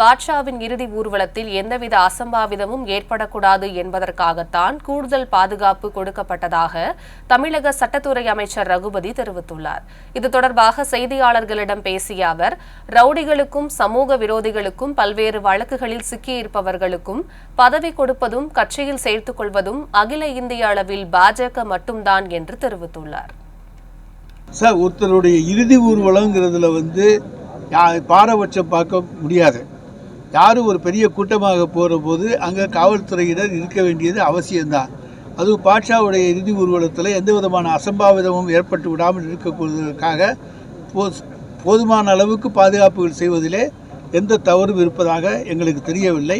பாட்ஷாவின் இறுதி ஊர்வலத்தில் எந்தவித அசம்பாவிதமும் ஏற்படக்கூடாது என்பதற்காகத்தான் கூடுதல் பாதுகாப்பு கொடுக்கப்பட்டதாக தமிழக சட்டத்துறை அமைச்சர் ரகுபதி தெரிவித்துள்ளார். இது தொடர்பாக செய்தியாளர்களிடம் பேசிய அவர் ரவுடிகளுக்கும் சமூக விரோதிகளுக்கும் பல்வேறு வழக்குகளில் சிக்கியிருப்பவர்களுக்கும் பதவி கொடுப்பதும் கட்சியில் சேர்த்துக் கொள்வதும் அகில இந்திய அளவில் பாஜக மட்டும்தான் என்று தெரிவித்துள்ளார். சார் ஒருத்தருடைய இறுதி ஊர்வலங்கிறதுல வந்து பாரபட்சம் பார்க்க முடியாது. யாரும் ஒரு பெரிய கூட்டமாக போகிற போது அங்கே காவல்துறையினர் இருக்க வேண்டியது அவசியம்தான். அதுவும் பாட்ஷாவுடைய இறுதி ஊர்வலத்தில் எந்த விதமான அசம்பாவிதமும் ஏற்பட்டு விடாமல் இருக்கக்கூடியதற்காக போதுமான அளவுக்கு பாதுகாப்புகள் செய்வதிலே எந்த தவறும் இருப்பதாக எங்களுக்கு தெரியவில்லை.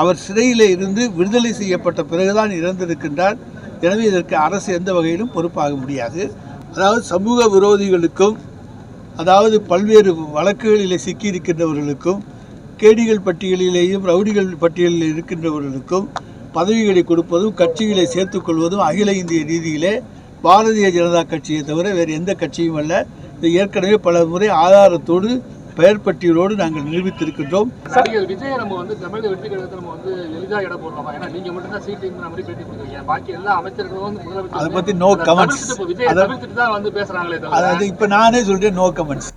அவர் சிறையில் இருந்து விடுதலை செய்யப்பட்ட பிறகுதான் இறந்திருக்கின்றார். எனவே இதற்கு அரசு எந்த வகையிலும் பொறுப்பாக முடியாது. அதாவது சமூக விரோதிகளுக்கும் அதாவது பல்வேறு வழக்குகளில் சிக்கியிருக்கின்றவர்களுக்கும் கேடிகள் பட்டியலிலேயும் ரவுடிகள் பட்டியலில் இருக்கின்றவர்களுக்கும் பதவிகளை கொடுப்பதும் கட்சிகளை சேர்த்துக்கொள்வதும் அகில இந்திய ரீதியிலே பாரதிய ஜனதா கட்சியை தவிர வேறு எந்த கட்சியும் அல்ல. இது ஏற்கனவே பல முறை ஆதாரத்தோடு பெயர் பட்டியலோடு நாங்கள் நிரூபித்திருக்கின்றோம். விஜய் நம்ம வந்து தமிழக வெற்றி கழகத்தை நம்ம வந்து எளிதா இடம் போடலாமா ஏன்னா நீங்க மட்டும் தான் சீட்டிங் மாதிரி பேட்டி கொடுக்குறீங்க. பாக்கி எல்லா அமைச்சர்களும் அதை பத்தி. தவிர்த்துட்டு இப்ப விஜய் தவிர்த்துட்டு தான் வந்து பேசுறாங்களே அதாவது இப்போ நானே சொல்கிறேன் நோ கமெண்ட்ஸ்